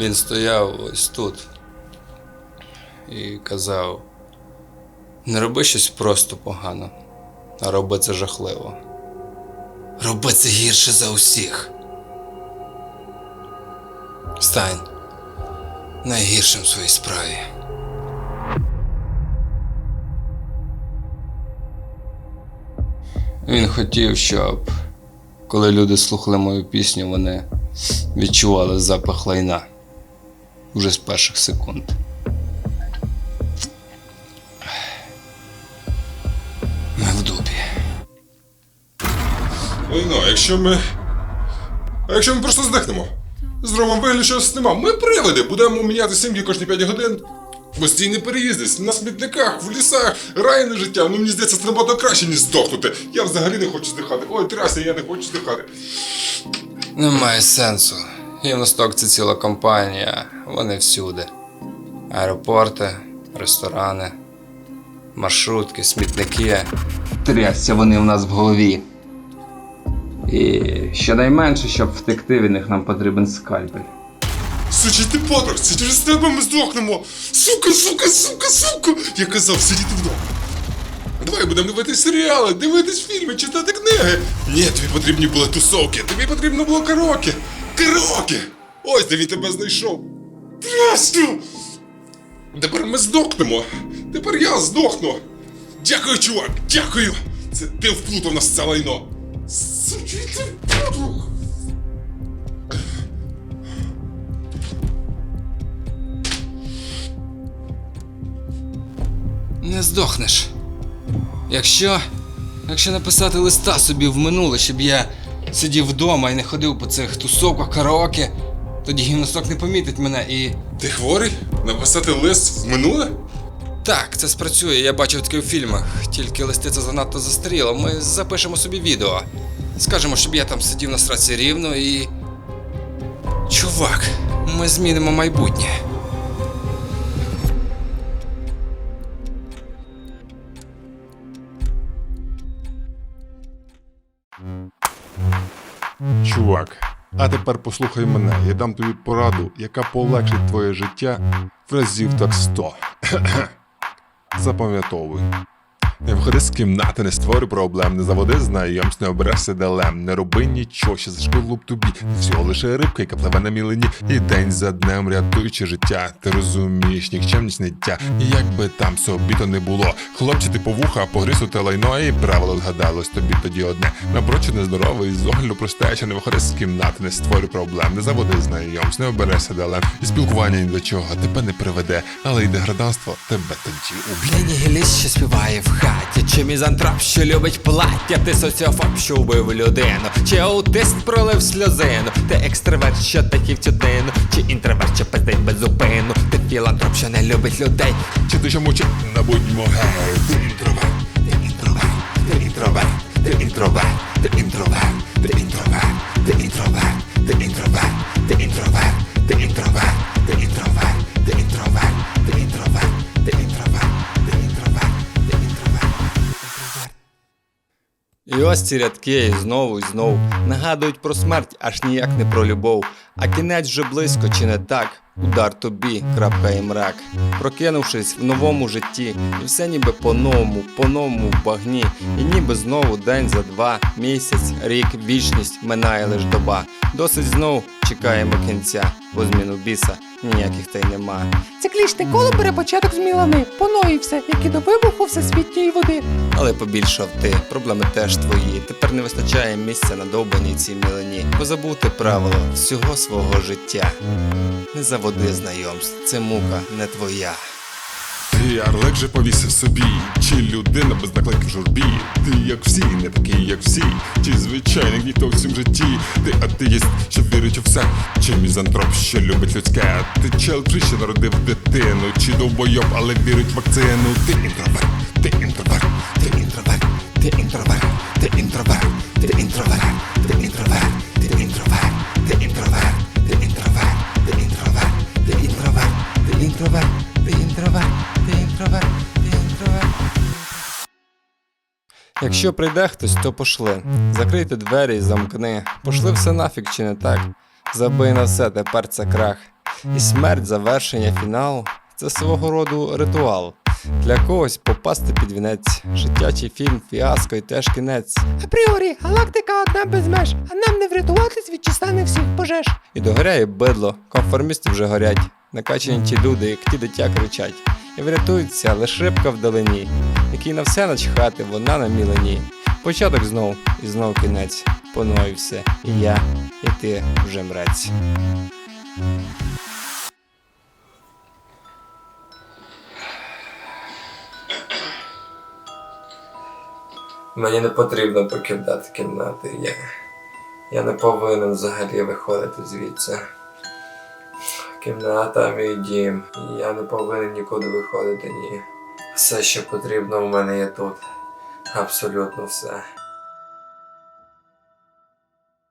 Він стояв ось тут і казав: не роби щось просто погано, а роби це жахливо. Роби це гірше за усіх. Стань найгіршим в своїй справі. Він хотів, щоб коли люди слухали мою пісню, вони відчували запах лайна вже з перших секунд. Ми в дупі. Ой, ну, а якщо ми. А якщо ми просто здихнемо? Зробимо вигляд, що нас нема. Ми привиди, будемо міняти сім'ї кожні 5 годин. Постійні переїзди, на смітниках, в лісах, райне життя. Ну мені здається, це набагато краще, ніж здохнути. Я взагалі не хочу здихати. Ой, трясся, я не хочу здихати. Немає сенсу. Гівносток це ціла компанія, вони всюди. Аеропорти, ресторани, маршрутки, смітники. Трясся вони в нас в голові. І щонайменше, щоб втекти від них, нам потрібен скальпель. Сучий ти потрох, це через тебе ми здохнемо. Сука, сука, сука, сука. Я казав сидіти вдома. Давай будемо дивитись серіали, дивитись фільми, читати книги. Ні, тобі потрібні були тусовки, тобі потрібно було караоке. Караоке! Ось де він тебе знайшов. Просто! Тепер ми здохнемо. Тепер я здохну. Дякую, чувак, дякую. Це ти вплутав нас в це лайно. Сучий ти потрох. Не здохнеш. Якщо. Якщо написати листа собі в минуле, щоб я сидів вдома і не ходив по цих тусовках, караоке, тоді гімнасток не помітить мене і. Ти хворий? Написати лист в минуле? Так, це спрацює, я бачив таке в фільмах. Тільки листи це занадто застаріло. Ми запишемо собі відео. Скажемо, щоб я там сидів на страці рівно і. Чувак, ми змінимо майбутнє. Чувак, а тепер послухай мене, я дам тобі пораду, яка полегшить твоє життя в разів так сто. Запам'ятовуй. Не входи з кімнати, не створюй проблем, не заводи знайомств, не оберешся далем, не роби нічого, що зашкодило б тобі. Всього лише рибка, яка пливе на мілині, і день за днем рятуючи життя. Ти розумієш, нікчемність ниття. І як би там собі то не було. Хлопче, ти по вуха, погризуте лайно, і правило згадалось тобі тоді одне. Напрочуд нездоровий, з огляду простече, не виходи з кімнати, не створюй проблем, не заводи знайомств, не оберешся далем. І спілкування ні до чого тебе не приведе, але й деграданство тебе тоді уб'є. Нігіліст, що співає в чи мізантроп, що любить плаття, ти соціофоб, що вбив людину, чи аутист пролив сльозину, ти екстраверт, що такі в цю чи інтроверт, що пиздить без зупину, ти філантроп, що не любить людей, Чи ти що мовчи, набудьмо гей, ти інтроверт, ти інтроверт, ти інтроверт, ти інтроверт, ти інтроверт, ти інтроверт, ти інтроверт, ти інтроверт, ось рядки і знову і знову нагадують про смерть, аж ніяк не про любов. А кінець вже близько, чи не так? Удар тобі, крапка і мрак. Прокинувшись в новому житті, і все ніби по-новому, по-новому в багні. І ніби знову день за два, місяць, рік, вічність минає лиш доба. Досить знов чекаємо кінця, бо зміну біса ніяких та й нема. Циклічне коло бере початок з Мілани, поноївся, як і до вибуху всесвітньої води. Але побільшав ти, проблеми теж твої. Тепер не вистачає місця на довбаній цій мілені. Позабути правило всього свого життя. Не заводи знайомств, це мука не твоя. Ти ярлик же повісив собі, чи людина без наклейки в журбі? Ти як всі, не такий, як всі, чи звичайник ніхто в цім житті? Ти атеїст, що вірить у все, чи мізантроп, що любить людське? Ти чел, що народив дитину, чи довбойоб, але вірить в вакцину? Ти інтроверт, Ти інтроверт, інтроверт, ти інтроверт, ти інтроверт. Якщо прийде хтось, то пошли. Закрийте двері і замкни. Пошли все нафіг чи не так. Забий на все, тепер це крах. І смерть, завершення, фінал це свого роду ритуал. Для когось попасти під вінець. Життя чи фільм, фіаско і теж кінець. Апріорі, галактика одна без меж, а нам не врятуватись від численних всіх пожеж. І догоряє бидло, конформісти вже горять. Накачані ті люди, як ті дитя кричать. І врятується лиш рибка вдалині, який на все начхати, вона на мілені. Початок знов і знов кінець. Поною все. І я, і ти вже мрець. Мені не потрібно покидати кімнати. Я, я не повинен взагалі виходити звідси. Кімната мій дім. Я не повинен нікуди виходити, ні. Все, що потрібно, у мене є тут. Абсолютно все.